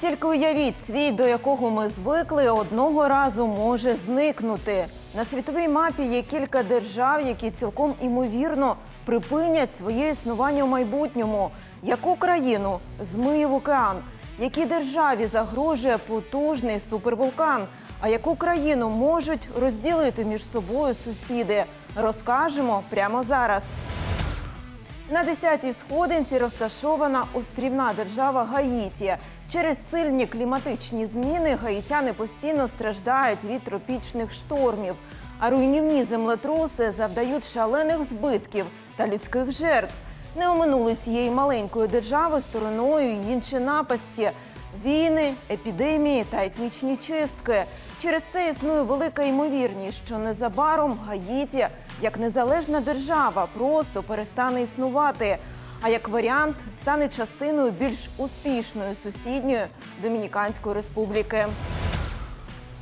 Тільки уявіть, світ, до якого ми звикли, одного разу може зникнути. На світовій мапі є кілька держав, які цілком імовірно припинять своє існування в майбутньому. Яку країну змиє в океан? Якій державі загрожує потужний супервулкан? А яку країну можуть розділити між собою сусіди? Розкажемо прямо зараз. На 10-й сходинці розташована острівна держава Гаїті. Через сильні кліматичні зміни гаїтяни постійно страждають від тропічних штормів, а руйнівні землетруси завдають шалених збитків та людських жертв. Не оминули цієї маленької держави стороною інші напасті. Війни, епідемії та етнічні чистки. Через це існує велика ймовірність, що незабаром Гаїті, як незалежна держава, просто перестане існувати. А як варіант стане частиною більш успішної сусідньої Домініканської республіки.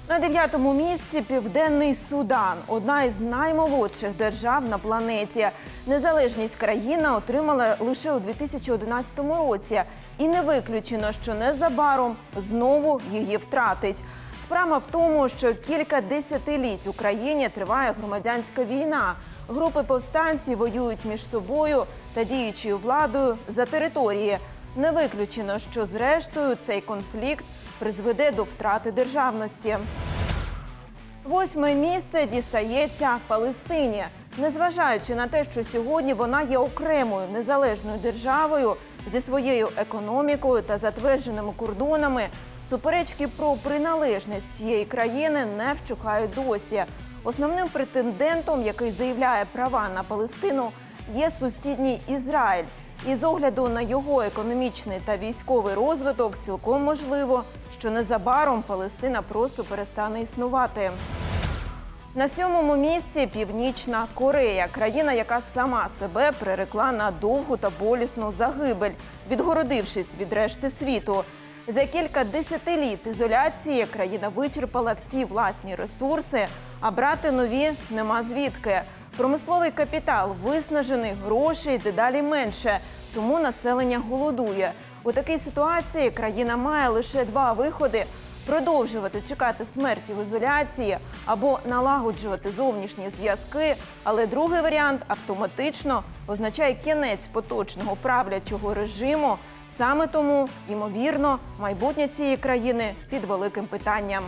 На дев'ятому місці Південний Судан, одна із наймолодших держав на планеті. Незалежність країна отримала лише у 2011 році, і не виключено, що незабаром знову її втратить. Справа в тому, що кілька десятиліть Україні триває громадянська війна. Групи повстанців воюють між собою та діючою владою за території. Не виключено, що зрештою цей конфлікт призведе до втрати державності. Восьме місце дістається Палестині. Незважаючи на те, що сьогодні вона є окремою незалежною державою зі своєю економікою та затвердженими кордонами, суперечки про приналежність цієї країни не вщухають досі. Основним претендентом, який заявляє права на Палестину, є сусідній Ізраїль. І з огляду на його економічний та військовий розвиток, цілком можливо, що незабаром Палестина просто перестане існувати. На сьомому місці Північна Корея, країна, яка сама себе прирекла на довгу та болісну загибель, відгородившись від решти світу. За кілька десятиліт ізоляції країна вичерпала всі власні ресурси, а брати нові нема звідки. Промисловий капітал виснажений, грошей дедалі менше, тому населення голодує. У такій ситуації країна має лише два виходи: продовжувати чекати смерті в ізоляції або налагоджувати зовнішні зв'язки. Але другий варіант автоматично означає кінець поточного правлячого режиму. Саме тому, ймовірно, майбутнє цієї країни під великим питанням.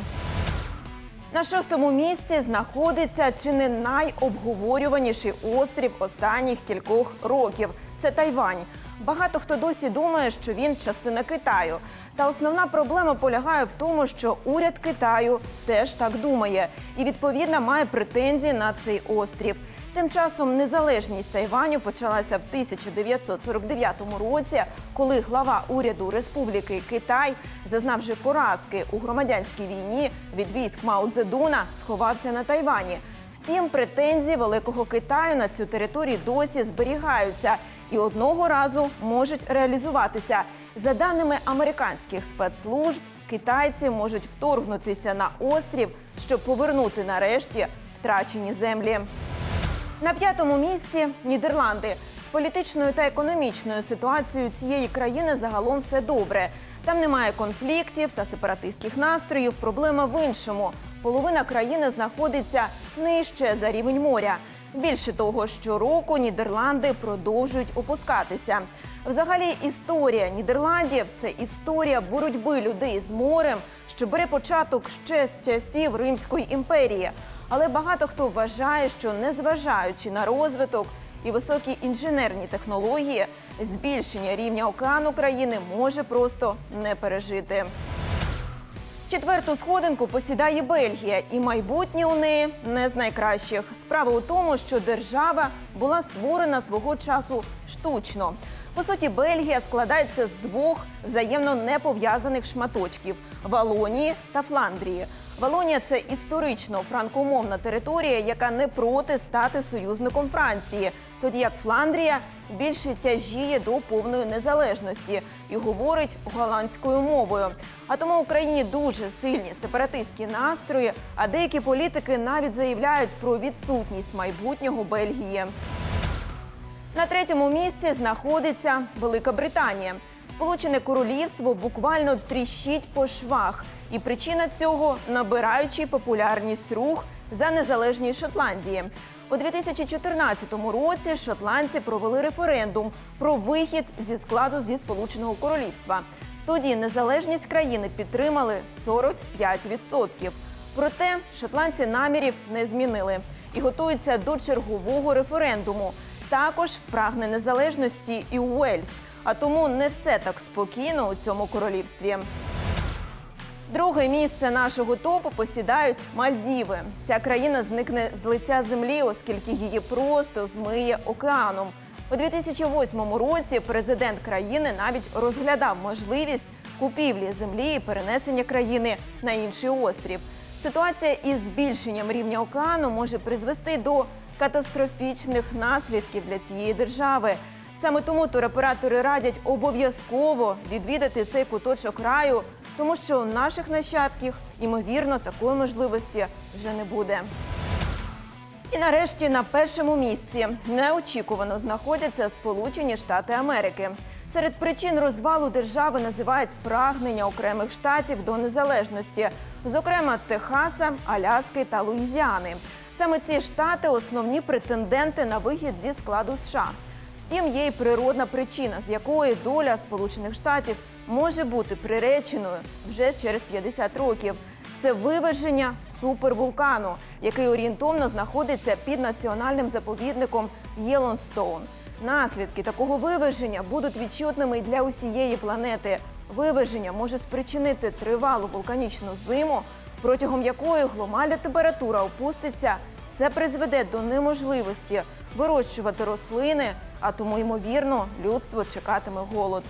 На шостому місці знаходиться чи не найобговорюваніший острів останніх кількох років. Це Тайвань. Багато хто досі думає, що він частина Китаю. Та основна проблема полягає в тому, що уряд Китаю теж так думає і відповідно має претензії на цей острів. Тим часом незалежність Тайваню почалася в 1949 році, коли глава уряду Республіки Китай, зазнавши поразки у громадянській війні від військ Мао Цзедуна, сховався на Тайвані. Втім, претензії Великого Китаю на цю територію досі зберігаються і одного разу можуть реалізуватися. За даними американських спецслужб, китайці можуть вторгнутися на острів, щоб повернути нарешті втрачені землі. На п'ятому місці Нідерланди. З політичною та економічною ситуацією цієї країни загалом все добре. Там немає конфліктів та сепаратистських настроїв. Проблема в іншому. Половина країни знаходиться нижче за рівень моря. Більше того, щороку Нідерланди продовжують опускатися. Взагалі, історія Нідерландів це історія боротьби людей з морем, що бере початок ще з часів Римської імперії. Але багато хто вважає, що незважаючи на розвиток і високі інженерні технології, збільшення рівня океану країни може просто не пережити. Четверту сходинку посідає Бельгія, і майбутнє у неї не з найкращих. Справа у тому, що держава була створена свого часу штучно. По суті, Бельгія складається з двох взаємно непов'язаних шматочків Валонії та Фландрії. Валонія це історично франкомовна територія, яка не проти стати союзником Франції, тоді як Фландрія більше тяжіє до повної незалежності і говорить голландською мовою. А тому в Україні дуже сильні сепаратистські настрої. А деякі політики навіть заявляють про відсутність майбутнього Бельгії. На третьому місці знаходиться Велика Британія. Сполучене Королівство буквально тріщить по швах, і причина цього набираючий популярність рух за незалежність Шотландії. У 2014 році шотландці провели референдум про вихід зі складу зі Сполученого Королівства. Тоді незалежність країни підтримали 45%. Проте шотландці намірів не змінили і готуються до чергового референдуму. Також прагне незалежності і Уельс, а тому не все так спокійно у цьому королівстві. Друге місце нашого топу посідають Мальдіви. Ця країна зникне з лиця землі, оскільки її просто змиє океаном. У 2008 році президент країни навіть розглядав можливість купівлі землі і перенесення країни на інший острів. Ситуація із збільшенням рівня океану може призвести до катастрофічних наслідків для цієї держави. Саме тому туроператори радять обов'язково відвідати цей куточок раю, тому що у наших нащадків, ймовірно, такої можливості вже не буде. І нарешті на першому місці неочікувано знаходяться Сполучені Штати Америки. Серед причин розвалу держави називають прагнення окремих штатів до незалежності, зокрема Техаса, Аляски та Луїзіани. Саме ці штати основні претенденти на вихід зі складу США. Втім, є й природна причина, з якої доля Сполучених Штатів може бути приреченою вже через 50 років. Це виверження супервулкану, який орієнтовно знаходиться під національним заповідником Єлонстоун. Наслідки такого виверження будуть відчутними й для усієї планети. Виверження може спричинити тривалу вулканічну зиму, протягом якої глобальна температура опуститься. Це призведе до неможливості вирощувати рослини, а тому ймовірно людство чекатиме голод.